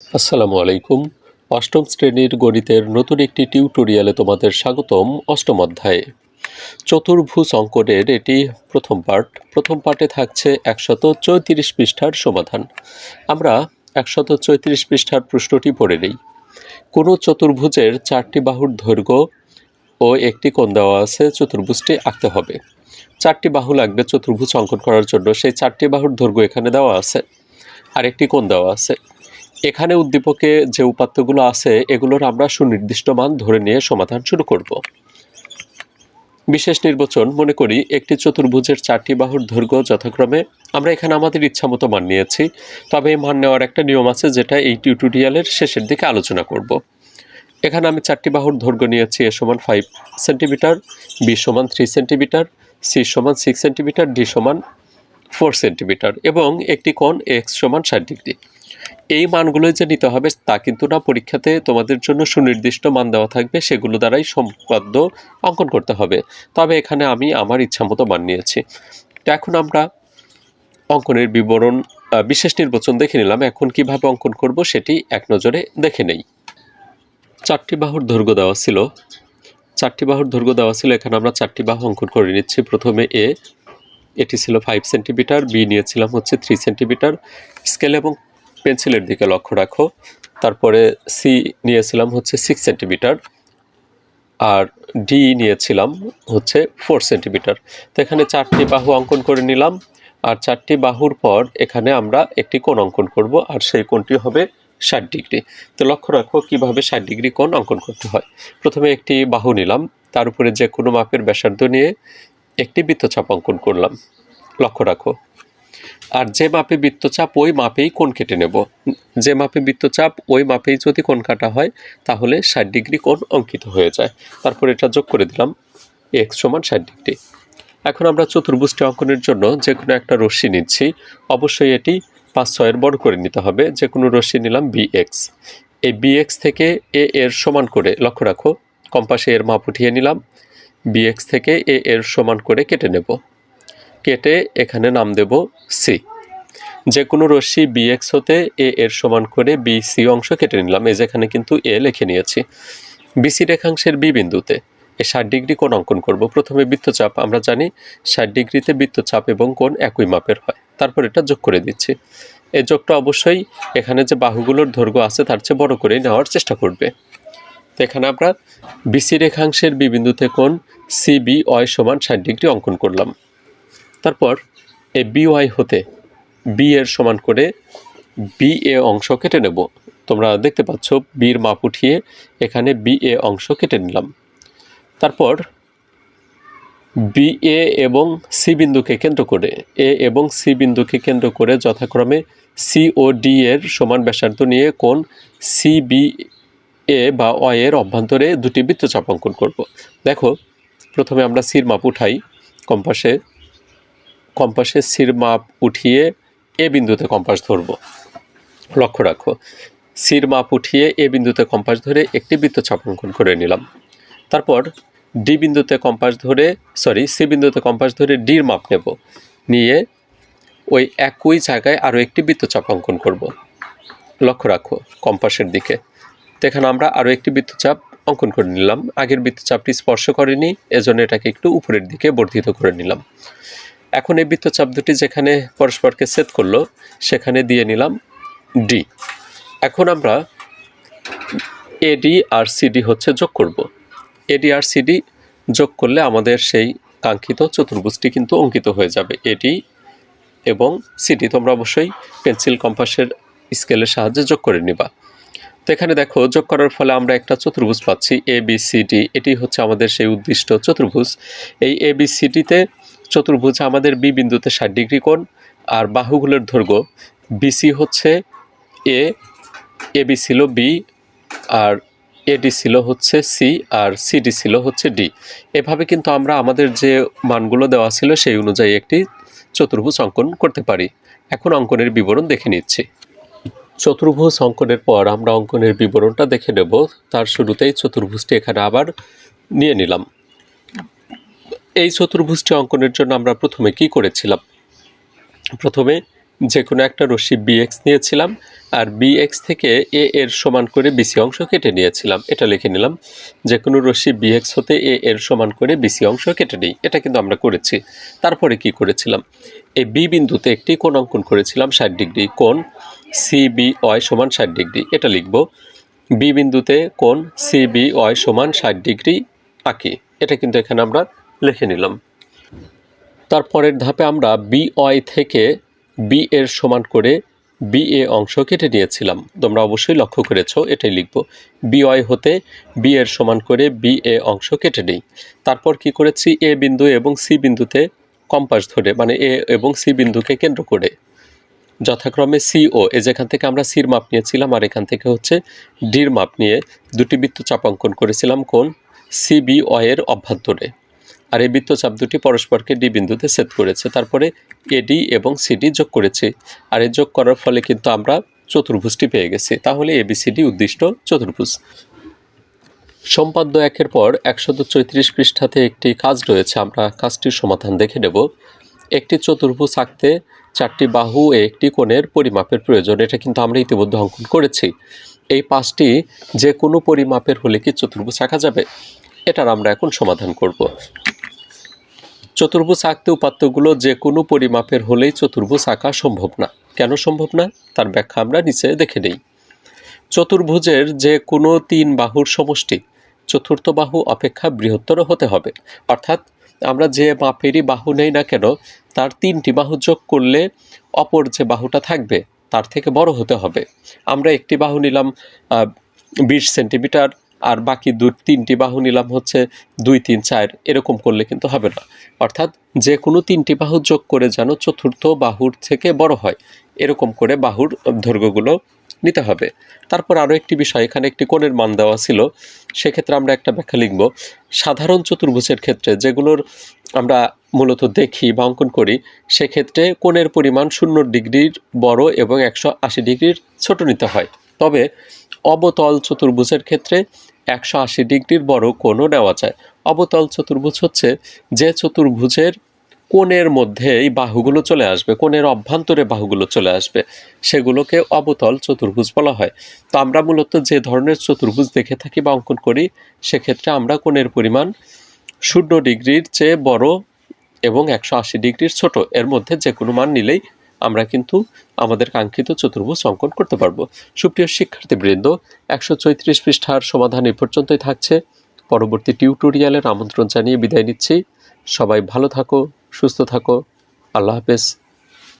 আসসালামু আলাইকুম। অষ্টম শ্রেণির গণিতের নতুন একটি টিউটোরিয়ালে তোমাদের স্বাগতম অষ্টম অধ্যায়ে। চতুর্ভুজ অঙ্কনের এটি প্রথম পার্ট প্রথম পার্টে থাকছে একশত চৌত্রিশ পৃষ্ঠার সমাধান। আমরা একশত চৌত্রিশ পৃষ্ঠার প্রশ্নটি পড়ে নেই। কোনো চতুর্ভুজের চারটি বাহুর দৈর্ঘ্য ও একটি কোণ দেওয়া আছে, চতুর্ভুজটি আঁকতে হবে। চারটি বাহু লাগবে চতুর্ভুজ অঙ্কন করার জন্য। সেই চারটি বাহুর দৈর্ঘ্য এখানে দেওয়া আছে। আর একটি কোণ দেওয়া আছে। এখানে উদ্দীপকে যে উপাত্তগুলো আছে, এগুলোর আমরা সুনির্দিষ্ট মান ধরে নিয়ে সমাধান শুরু করব। বিশেষ নির্বাচন মনে করি, একটি চতুর্ভুজের চারটি বাহুর দৈর্ঘ্য যথাক্রমে আমরা এখানে আমাদের ইচ্ছামতো মান নিয়েছি। তবে এই মান নেওয়ার একটা নিয়ম আছে, যেটা এই টিউটোরিয়ালের শেষের দিকে আলোচনা করব। এখানে আমি চারটি বাহুর দৈর্ঘ্য নিয়েছি, এ সমান ফাইভ সেন্টিমিটার বি সমান থ্রি সেন্টিমিটার সি সমান সিক্স সেন্টিমিটার ডি সমান ফোর সেন্টিমিটার এবং একটি কোণ এক্স সমান ষাট ডিগ্রি। এই মানগুলো যে নিতে হবে, তা কিন্তু না, পরীক্ষাতে তোমাদের জন্য সুনির্দিষ্ট মান দেওয়া থাকবে, সেগুলো দ্বারাই সম্পাদ্য অঙ্কন করতে হবে। তবে এখানে আমি আমার ইচ্ছামতো মান নিয়েছি। তো এখন আমরা অঙ্কনের বিবরণ বিশেষ নির্বাচন দেখে নিলাম, এখন কীভাবে অঙ্কন করব সেটি এক নজরে দেখে নেই। চারটি বাহুর দৈর্ঘ্য দেওয়া ছিল। চারটি বাহুর দৈর্ঘ্য দেওয়া ছিল, এখানে আমরা চারটি বাহু অঙ্কন করে নিচ্ছি। প্রথমে এ এটি ছিল ফাইভ সেন্টিমিটার বি নিয়েছিলাম হচ্ছে থ্রি সেন্টিমিটার স্কেল এবং পেন্সিলের দিকে লক্ষ্য রাখো। তারপরে সি নিয়েছিলাম হচ্ছে সিক্স সেন্টিমিটার আর ডি নিয়েছিলাম হচ্ছে ফোর সেন্টিমিটার তো এখানে চারটি বাহু অঙ্কন করে নিলাম আর চারটি বাহুর পর এখানে আমরা একটি কোণ অঙ্কন করব আর সেই কোণটি হবে ষাট ডিগ্রি। তো লক্ষ্য রাখো কীভাবে ষাট ডিগ্রি কোণ অঙ্কন করতে হয়। প্রথমে একটি বাহু নিলাম, তার উপরে যে কোনো মাপের ব্যাসার্ধ নিয়ে একটি বৃত্তচাপ অঙ্কন করলাম। লক্ষ্য রাখো আর যে মাপে বৃত্তচাপ, ওই মাপেই কোণ কেটে নেব। যে মাপে বৃত্তচাপ, ওই মাপেই যদি কোণ কাটা হয়, তাহলে ষাট ডিগ্রি কোণ অঙ্কিত হয়ে যায়। তারপর এটা যোগ করে দিলাম, এক্স সমান ষাট ডিগ্রি। এখন আমরা চতুর্ভুজটি অঙ্কনের জন্য যে কোনো একটা রশ্মি নিচ্ছি। অবশ্যই এটি পাঁচ ছয়ের বড় করে নিতে হবে। যে কোনো রশ্মি নিলাম বি এক্স এই বি এক্স থেকে এ এর সমান করে, লক্ষ্য রাখো, কম্পাসে এর মাপ উঠিয়ে নিলাম। বি এক্স থেকে এ এর সমান করে কেটে নেব। কেটে এখানে নাম দেব সি যে কোনো রশ্মি বি এক্স হতে এ এর সমান করে বি সি অংশ কেটে নিলাম। এই যেখানে কিন্তু এ লিখে নিয়েছি। বিসি রেখাংশের বি বিন্দুতে এ ষাট ডিগ্রি কোণ অঙ্কন করব। প্রথমে বৃত্তচাপ, আমরা জানি ষাট ডিগ্রিতে বৃত্তচাপ এবং কোণ একই মাপের হয়। তারপর এটা যোগ করে দিচ্ছি। এই যোগটা অবশ্যই এখানে যে বাহুগুলোর দৈর্ঘ্য আছে তার চেয়ে বড় করে নেওয়ার চেষ্টা করবে। তো এখানে আমরা বিসি রেখাংশের বি বিন্দুতে কোণ সিবি ওয়াই সমান ষাট ডিগ্রি অঙ্কন করলাম। তারপর এই বি ওয়াই হতে বি এর সমান করে বি এ অংশ কেটে নেব। তোমরা দেখতে পাচ্ছ বির মাপ উঠিয়ে এখানে বি এ অংশ কেটে নিলাম। তারপর বি এ এবং সি বিন্দুকে কেন্দ্র করে, এ এবং সি বিন্দুকে কেন্দ্র করে যথাক্রমে সি ও ডি এর সমান ব্যাসার্ধ নিয়ে কোন সি বি এ বা অ এর অভ্যন্তরে দুটি বৃত্তচাপ অঙ্কন করব। দেখো, প্রথমে আমরা সির মাপ উঠাই কম্পাসে। কম্পাসে সির মাপ উঠিয়ে এ বিন্দুতে কম্পাস ধরব। লক্ষ্য রাখো, সির মাপ উঠিয়ে এ বিন্দুতে কম্পাস ধরে একটি বৃত্তচাপ অঙ্কন করে নিলাম। তারপর ডি বিন্দুতে কম্পাস ধরে, সরি, সি বিন্দুতে কম্পাস ধরে ডির মাপ নেব। নিয়ে ওই একই জায়গায় আরও একটি বৃত্তচাপ অঙ্কন করব। লক্ষ্য রাখো, কম্পাসের দিকে। তো আমরা আরও একটি বৃত্তচাপ অঙ্কন করে নিলাম। আগের বৃত্তচাপটি স্পর্শ করেনি, এজন্য এটাকে একটু উপরের দিকে বর্ধিত করে নিলাম। এখন এই বৃত্তচাপ দুটি যেখানে পরস্পরকে ছেদ করল, সেখানে দিয়ে নিলাম ডি এখন আমরা এডি আর সিডি হচ্ছে যোগ করব। এডি আর সিডি যোগ করলে আমাদের সেই কাঙ্ক্ষিত চতুর্ভুজটি কিন্তু অঙ্কিত হয়ে যাবে। এডি এবং সিডি তোমরা অবশ্যই পেন্সিল কম্পাসের স্কেলের সাহায্যে যোগ করে নিবা। তো এখানে দেখো, যোগ করার ফলে আমরা একটা চতুর্ভুজ পাচ্ছি এ বি সি ডি এটি হচ্ছে আমাদের সেই উদ্দিষ্ট চতুর্ভুজ। এই এ বি সি ডিতে চতুর্ভুজ আমাদের বি বিন্দুতে ষাট ডিগ্রি কোণ, আর বাহুগুলোর দৈর্ঘ্য বিসি হচ্ছে এ এ বি ছিল বি, আর এডি ছিল হচ্ছে সি, আর সিডি ছিল হচ্ছে ডি। এভাবে কিন্তু আমরা আমাদের যে মানগুলো দেওয়া ছিল সেই অনুযায়ী একটি চতুর্ভুজ অঙ্কন করতে পারি। এখন অঙ্কনের বিবরণ দেখে নিচ্ছি। চতুর্ভুজ অঙ্কনের পর আমরা অঙ্কনের বিবরণটা দেখে নেব। তার শুরুতেই চতুর্ভুজটি এখানে আবার নিয়ে নিলাম। এই চতুর্ভুজটি অঙ্কনের জন্য আমরা প্রথমে কি করেছিলাম? প্রথমে যে কোনো একটা রশ্মি বিএক্স নিয়েছিলাম আর বি এক্স থেকে এ এর সমান করে বিসি অংশ কেটে নিয়েছিলাম। এটা লিখে নিলাম যে কোনো রশ্মি বি এক্স হতে এ এর সমান করে বিসি অংশ কেটে নিই। এটা কিন্তু আমরা করেছি। তারপরে কি করেছিলাম? এই বি বিন্দুতে একটি কোণ অঙ্কন করেছিলাম ষাট ডিগ্রি। কোণ সি বি ওয়াই সমান ষাট ডিগ্রি। এটা লিখব বি বিন্দুতে কোণ সি বি ওয়াই সমান ষাট ডিগ্রি আঁকি এটা কিন্তু এখানে আমরা লিখে নিলাম। তারপরের ধাপে আমরা বি ওয়াই থেকে বি এর সমান করে বি এ অংশ কেটে নিয়েছিলাম। তোমরা অবশ্যই লক্ষ্য করেছ, এটাই লিখব। বি ওয়াই হতে বি এর সমান করে বি এ অংশ কেটে নিই। তারপর কি করেছি? এ বিন্দু এবং সি বিন্দুতে কম্পাস ধরে মানে এ এবং সি বিন্দুকে কেন্দ্র করে। যথাক্রমে সি ও এ যেখান থেকে আমরা সির মাপ নিয়েছিলাম আর এখান থেকে হচ্ছে ডির মাপ নিয়ে দুটি বৃত্ত চাপাঙ্কন করেছিলাম কোন? সিবি এর অভ্যন্তরে। আর এই বৃত্তচাপ দুটি পরস্পরকে ডি বিন্দুতে সেট করেছে। তারপরে এডি এবং সিডি যোগ করেছি। আর এই যোগ করার ফলে কিন্তু আমরা চতুর্ভুজটি পেয়ে গেছি। তাহলে এবিসিডি উদ্দিষ্ট চতুর্ভুজ। সম্পাদ্য একের পর একশত চৈত্রিশ পৃষ্ঠাতে একটি কাজ রয়েছে। আমরা কাজটির সমাধান দেখে নেব। একটি চতুর্ভুজ আঁকতে চারটি বাহু ও একটি কোণের পরিমাপের প্রয়োজন। এটা কিন্তু আমরা ইতিমধ্যে অঙ্কন করেছি। এই পাঁচটি যে কোনো পরিমাপের হলে কি চতুর্ভুজ আঁকা যাবে? এটার আমরা এখন সমাধান করব। চতুর্ভুজ আঁকতে উপাত্তগুলো যে কোনো পরিমাপের হলেই চতুর্ভুজ আঁকা সম্ভব না। কেন সম্ভব না? তার ব্যাখ্যা আমরা নিচে দেখে নেই। চতুর্ভুজের যে কোনো তিন বাহুর সমষ্টি, চতুর্থ বাহু অপেক্ষা বৃহত্তর হতে হবে। অর্থাৎ আমরা যে মাপেরই বাহু নেই না কেন, তার তিনটি বাহু যোগ করলে অপর যে বাহুটা থাকবে, তার থেকে বড় হতে হবে। আমরা একটি বাহু নিলাম বিশ সেন্টিমিটার আর বাকি দু তিনটি বাহু নিলাম হচ্ছে দুই, তিন, চার। এরকম করলে কিন্তু হবে না। অর্থাৎ যে কোনো তিনটি বাহু যোগ করে যেন চতুর্থ বাহুর থেকে বড় হয়, এরকম করে বাহুর দৈর্ঘ্যগুলো নিতে হবে। তারপর আরও একটি বিষয়, এখানে একটি কোণের মান দেওয়া ছিল, সেক্ষেত্রে আমরা একটা ব্যাখ্যা লিখব। সাধারণ চতুর্ভুজের ক্ষেত্রে যেগুলোর আমরা মূলত দেখি বা অঙ্কন করি, সেক্ষেত্রে কোণের পরিমাণ শূন্য ডিগ্রির বড় এবং একশো আশি ডিগ্রির ছোট নিতে হয়। তবে অবতল চতুর্ভুজের ক্ষেত্রে একশো আশি ডিগ্রির বড় কোণও নেওয়া যায়। অবতল চতুর্ভুজ হচ্ছে যে চতুর্ভুজের কোণের মধ্যে এই বাহুগুলো চলে আসবে, কোণের অভ্যন্তরে বাহুগুলো চলে আসবে। সেগুলোকে অবতল চতুর্ভুজ বলা হয়। তো আমরা মূলত যে ধরনের চতুর্ভুজ দেখে থাকি বা অঙ্কন করি, সেক্ষেত্রে আমরা কোণের পরিমাণ শূন্য ডিগ্রির চেয়ে বড় এবং একশো আশি ডিগ্রির ছোট, এর মধ্যে যে কোনো মান নিলেই আমরা কিন্তু আমাদের কাঙ্ক্ষিত চতুর্ভুজ অঙ্কন করতে পারব। সুপ্রিয় শিক্ষার্থীবৃন্দ, একশো চৈত্রিশ পৃষ্ঠার সমাধান এ পর্যন্তই থাকছে। পরবর্তী টিউটোরিয়ালের আমন্ত্রণ জানিয়ে বিদায় নিচ্ছি। সবাই ভালো থাকো, সুস্থ থাকো। আল্লাহ হাফেজ।